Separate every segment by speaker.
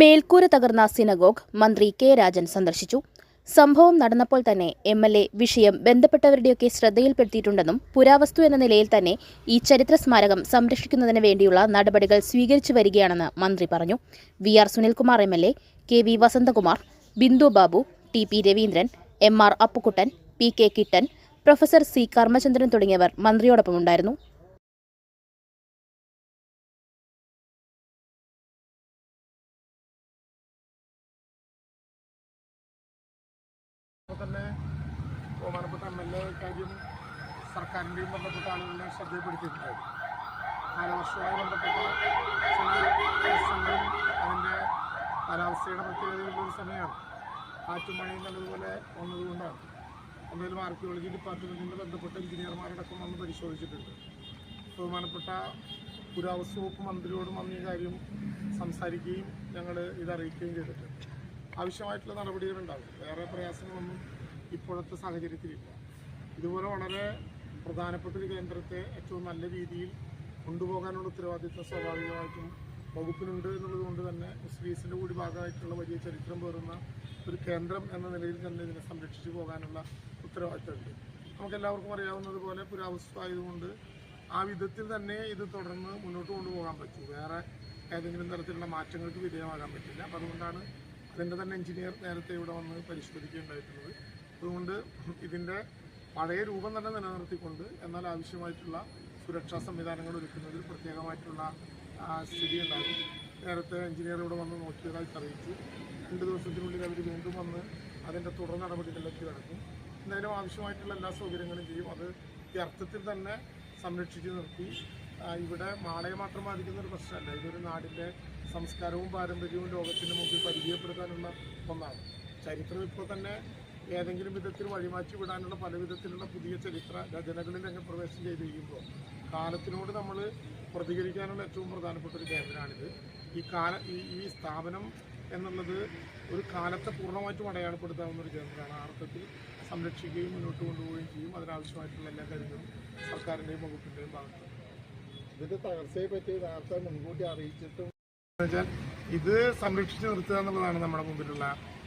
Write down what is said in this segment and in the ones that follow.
Speaker 1: മേൽക്കൂര തകർന്ന സിനഗോഗ് മന്ത്രി കെ രാജൻ സന്ദർശിച്ചു. സംഭവം നടന്നപ്പോൾ തന്നെ എം എൽ എ വിഷയം ബന്ധപ്പെട്ടവരുടെയൊക്കെ ശ്രദ്ധയിൽപ്പെടുത്തിയിട്ടുണ്ടെന്നും പുരാവസ്തു എന്ന നിലയിൽ തന്നെ ഈ ചരിത്ര സ്മാരകം സംരക്ഷിക്കുന്നതിന് വേണ്ടിയുള്ള നടപടികൾ സ്വീകരിച്ചു വരികയാണെന്ന് മന്ത്രി പറഞ്ഞു. V R Sunilkumar M L A K V Vasanthakumar Bindu Babu T P Raveendran M R Appukuttan P K Kittan professor C Karmachandran തുടങ്ങിയവർ മന്ത്രിയോടൊപ്പമുണ്ടായിരുന്നു.
Speaker 2: ബഹുമാനപ്പെട്ട എം എൽ എ കാര്യം സർക്കാരിന്റെയും ബന്ധപ്പെട്ട ആളുകളുടെ ശ്രദ്ധയിൽപ്പെടുത്തിയിട്ടുണ്ടായിരുന്നു കാലവർഷവുമായി ബന്ധപ്പെട്ട പ്രശ്നങ്ങളും അതിന്റെ കാലാവസ്ഥയുടെ പ്രത്യേകതയുള്ള ഒരു സമയമാണ്. കാറ്റും മഴയും നല്ലതുപോലെ വന്നതുകൊണ്ടാണ്. എന്തായാലും ആർക്കിയോളജി ഡിപ്പാർട്ട്മെന്റിന്റെ ബന്ധപ്പെട്ട എഞ്ചിനീയർമാരടക്കം വന്ന് പരിശോധിച്ചിട്ടുണ്ട്. ബഹുമാനപ്പെട്ട പുരാവസ്തു വകുപ്പ് മന്ത്രിയോടും അന്ന് ഈ കാര്യം സംസാരിക്കുകയും ഞങ്ങൾ ഇത് അറിയിക്കുകയും ചെയ്തിട്ടുണ്ട്. ആവശ്യമായിട്ടുള്ള നടപടികളുണ്ടാകും. വേറെ പ്രയാസങ്ങളൊന്നും ഇപ്പോഴത്തെ സാഹചര്യത്തിലില്ല. ഇതുപോലെ വളരെ പ്രധാനപ്പെട്ട ഒരു കേന്ദ്രത്തെ ഏറ്റവും നല്ല രീതിയിൽ കൊണ്ടുപോകാനുള്ള ഉത്തരവാദിത്വം സ്വാഭാവികമായിട്ടും വകുപ്പിനുണ്ട് എന്നുള്ളത് കൊണ്ട് തന്നെ മുസ്ലിംസിന്റെ കൂടി ഭാഗമായിട്ടുള്ള വലിയ ചരിത്രം പേറുന്ന ഒരു കേന്ദ്രം എന്ന നിലയിൽ തന്നെ ഇതിനെ സംരക്ഷിച്ചു പോകാനുള്ള ഉത്തരവാദിത്തമുണ്ട്. നമുക്കെല്ലാവർക്കും അറിയാവുന്നതുപോലെ പുരാവസ്തു ആയതുകൊണ്ട് ആ വിധത്തിൽ തന്നെ ഇത് തുടർന്ന് മുന്നോട്ട് കൊണ്ടുപോകാൻ പറ്റൂ. വേറെ ഏതെങ്കിലും തരത്തിലുള്ള മാറ്റങ്ങൾക്ക് വിധേയമാകാൻ പറ്റില്ല. അപ്പം അതുകൊണ്ടാണ് അതിന്റെ തന്നെ എഞ്ചിനീയർ നേരത്തെ ഇവിടെ വന്ന് പരിശോധിക്കുകയുണ്ടായിട്ടുള്ളത് അതുകൊണ്ട് ഇതിന്റെ പഴയ രൂപം തന്നെ നിലനിർത്തിക്കൊണ്ട് എന്നാൽ ആവശ്യമായിട്ടുള്ള സുരക്ഷാ സംവിധാനങ്ങൾ ഒരുക്കുന്നതിൽ പ്രത്യേകമായിട്ടുള്ള സ്ഥിതി ഉണ്ടാകും. നേരത്തെ എഞ്ചിനീയർ ഇവിടെ വന്ന് നോക്കിയതായി അറിയിച്ചു. രണ്ട് ദിവസത്തിനുള്ളിൽ അവർ വീണ്ടും വന്ന് അതിന്റെ തുടർ നടപടികളിലേക്ക് കിടക്കും. എന്തായാലും ആവശ്യമായിട്ടുള്ള എല്ലാ സൗകര്യങ്ങളും ചെയ്യും. അത് ഈ അർത്ഥത്തിൽ തന്നെ സംരക്ഷിച്ച് നിർത്തി. ഇവിടെ മാളയെ മാത്രം ബാധിക്കുന്ന ഒരു പ്രശ്നമല്ല. ഇതൊരു നാടിന്റെ സംസ്കാരവും പാരമ്പര്യവും ലോകത്തിന് മുമ്പിൽ പരിചയപ്പെടുത്താനുള്ള ഒന്നാണ്. ചരിത്രം ഇപ്പോൾ തന്നെ ഏതെങ്കിലും വിധത്തിൽ വഴിമാറ്റി വിടാനുള്ള പല വിധത്തിലുള്ള പുതിയ ചരിത്ര രചനകളിൽ രംഗ പ്രവേശനം ചെയ്ത് കഴിയുമ്പോൾ കാലത്തിനോട് നമ്മൾ പ്രതികരിക്കാനുള്ള ഏറ്റവും പ്രധാനപ്പെട്ട ഒരു കേന്ദ്രമാണിത്. ഈ കാല ഈ ഈ സ്ഥാപനം എന്നുള്ളത് ഒരു കാലത്തെ പൂർണമായിട്ടും അടയാളപ്പെടുത്താവുന്ന ഒരു കേന്ദ്രമാണ്. ആ അർത്ഥത്തിൽ സംരക്ഷിക്കുകയും മുന്നോട്ട് കൊണ്ടുപോവുകയും ചെയ്യും. അതിനാവശ്യമായിട്ടുള്ള എല്ലാ കാര്യങ്ങളും സർക്കാരിന്റെയും വകുപ്പിന്റെയും ഭാഗത്ത്.
Speaker 3: ഇതിന്റെ തകർച്ചയെ പറ്റി നേരത്തെ മുൻകൂട്ടി അറിയിച്ചിട്ടും
Speaker 2: ഇത് സംരക്ഷിച്ചു നിർത്തുക എന്നുള്ളതാണ് നമ്മുടെ മുമ്പിലുള്ള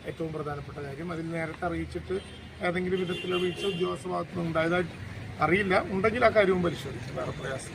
Speaker 2: ഏറ്റവും പ്രധാനപ്പെട്ട കാര്യം. അതിൽ നേരത്തെ അറിയിച്ചിട്ട് ഏതെങ്കിലും വിധത്തിലുള്ള വീഴ്ച ഉദ്യോഗസ്ഥ ഭാഗത്തുനിന്ന് ഉണ്ടായതായിട്ട് അറിയില്ല. ഉണ്ടെങ്കിൽ ആ കാര്യവും പരിശോധിക്കും വേറെ പ്രയാസം